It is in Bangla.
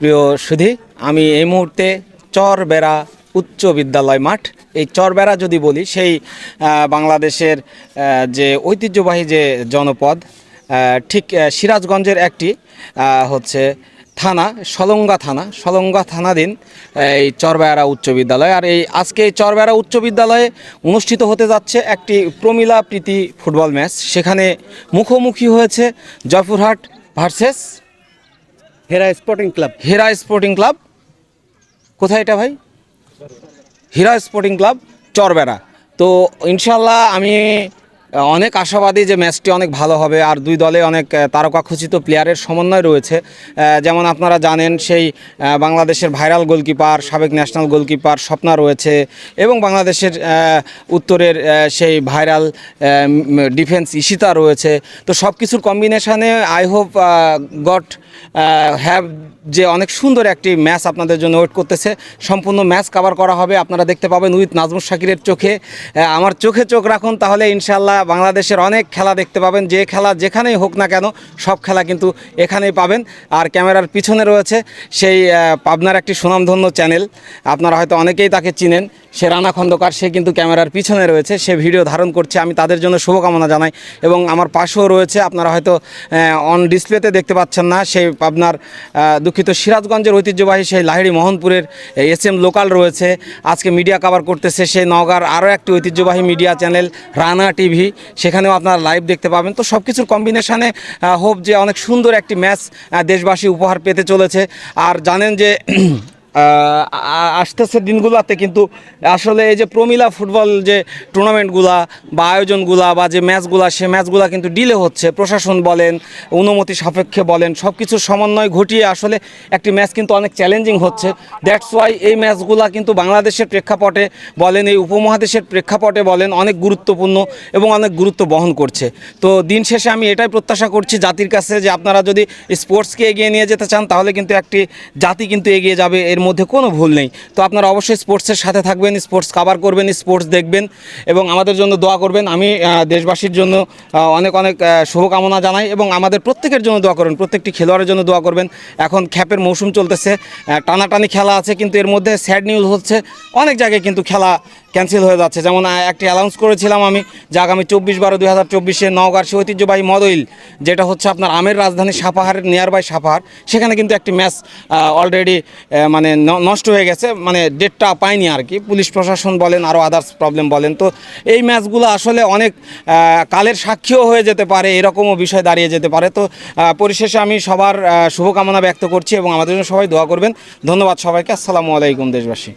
সুপ্রিয় সুধী, আমি এই মুহূর্তে চরবেড়া উচ্চ বিদ্যালয় মাঠ। এই চরবেড়া যদি বলি, সেই বাংলাদেশের যে ঐতিহ্যবাহী যে জনপদ ঠিক সিরাজগঞ্জের একটি হচ্ছে থানা, সলঙ্গা থানা। সলঙ্গা থানাধীন এই চরবেড়া উচ্চ বিদ্যালয়। আর এই, আজকে এই চরবেড়া উচ্চ বিদ্যালয়ে অনুষ্ঠিত হতে যাচ্ছে একটি প্রমিলা প্রীতি ফুটবল ম্যাচ। সেখানে মুখোমুখি হয়েছে Joypurhat versus Hera sporting club. Hera sporting club. কোথায় এটা ভাই? Hira sporting club, Charbera. তো ইনশাল্লাহ আমি অনেক আশাবাদী যে ম্যাচটি অনেক ভালো হবে আর দুই দলে অনেক তারকাখচিত প্লেয়ারের সমন্বয় রয়েছে। যেমন আপনারা জানেন সেই বাংলাদেশের ভাইরাল গোলকিপার, সাবেক ন্যাশনাল গোলকিপার স্বপ্না রয়েছে এবং বাংলাদেশের উত্তরের সেই ভাইরাল ডিফেন্স ইশিতা রয়েছে। তো সব কিছুর কম্বিনেশানে আই হোপ গট হ্যাভ যে অনেক সুন্দর একটি ম্যাচ আপনাদের জন্য ওয়েট করতেছে। সম্পূর্ণ ম্যাচ কভার করা হবে, আপনারা দেখতে পাবেন উইথ নাজমুল শাকিরের চোখে। আমার চোখে চোখ রাখুন, তাহলে ইনশাল্লাহ বাংলাদেশের অনেক খেলা দেখতে পাবেন। যে খেলা যেখানেই হোক না কেন, সব খেলা কিন্তু এখানেই পাবেন। আর ক্যামেরার পিছনে রয়েছে সেই পাবনার একটি সুনামধন্য চ্যানেল। আপনারা হয়তো অনেকেই তাকে চিনেন, সে রানা খন্দকার, সে কিন্তু ক্যামেরার পিছনে রয়েছে। সে ভিডিও ধারণ করছে, আমি তাদের জন্য শুভকামনা জানাই। এবং আমার পাশেও রয়েছে, আপনারা হয়তো অন ডিসপ্লেতে দেখতে পাচ্ছেন না, সেই আপনার দুঃখিত, সিরাজগঞ্জের ঐতিহ্যবাহী সেই লাহিড়ি মোহনপুরের এস এম লোকাল রয়েছে। আজকে মিডিয়া কাভার করতেছে সেই নওগাঁর আরও একটি ঐতিহ্যবাহী মিডিয়া চ্যানেল, রানা টিভি। সেখানেও আপনারা লাইভ দেখতে পাবেন। তো সব কিছুর কম্বিনেশানে হোপ যে অনেক সুন্দর একটি ম্যাচ দেশবাসী উপহার পেতে চলেছে। আর জানেন যে আসতেছে দিনগুলোতে, কিন্তু আসলে এই যে প্রমিলা ফুটবল যে টুর্নামেন্টগুলা বা আয়োজনগুলা বা যে ম্যাচগুলা, সে ম্যাচগুলা কিন্তু ডিলে হচ্ছে। প্রশাসন বলেন, অনুমতি সাপেক্ষে বলেন সব কিছুর সমন্বয় ঘটিয়ে আসলে একটি ম্যাচ কিন্তু অনেক চ্যালেঞ্জিং হচ্ছে। দ্যাটস ওয়াই এই ম্যাচগুলা কিন্তু বাংলাদেশের প্রেক্ষাপটে বলেন, এই উপমহাদেশের প্রেক্ষাপটে বলেন অনেক গুরুত্বপূর্ণ এবং অনেক গুরুত্ব বহন করছে। তো দিন শেষে আমি এটাই প্রত্যাশা করছি জাতির কাছে যে আপনারা যদি স্পোর্টসকে এগিয়ে নিয়ে যেতে চান, তাহলে কিন্তু একটি জাতি কিন্তু এগিয়ে যাবে, এর মধ্যে কোনো ভুল নেই। তো আপনারা অবশ্যই স্পোর্টসের সাথে থাকবেন স্পোর্টস কাভার করবেন স্পোর্টস দেখবেন এবং আমাদের জন্য দোয়া করবেন। আমি দেশবাসীর জন্য অনেক অনেক শুভকামনা জানাই এবং আমাদের প্রত্যেকের জন্য দোয়া করবেন, প্রত্যেকটি খেলোয়াড়ের জন্য দোয়া করবেন। এখন খ্যাপের মৌসুম চলতেছে টানাটানি খেলা আছে, কিন্তু এর মধ্যে স্যাড নিউজ হচ্ছে, অনেক জায়গায় কিন্তু খেলা ক্যান্সেল হয়ে যাচ্ছে। যেমন একটি অ্যানাউন্স করেছিলাম আমি যে আগামী চব্বিশ বারো দুই হাজার চব্বিশে নওগাঁর সে ঐতিহ্যবাহী মদইল, যেটা হচ্ছে আপনার আমের রাজধানী সাপাহারের নিয়ার বাই সাপাহার, সেখানে কিন্তু একটি ম্যাচ অলরেডি মানে নষ্ট হয়ে গেছে মানে ডেটটা পায়নি আর কি। পুলিশ প্রশাসন বলেন আরও আদার্স প্রবলেম বলেন। তো এই ম্যাচগুলো আসলে অনেক কালের সাক্ষীও হয়ে যেতে পারে, এরকমও বিষয় দাঁড়িয়ে যেতে পারে। তো পরিশেষে আমি সবার শুভকামনা ব্যক্ত করছি এবং আমাদের জন্য সবাই দোয়া করবেন। ধন্যবাদ সবাইকে। আসসালামু আলাইকুম দেশবাসী।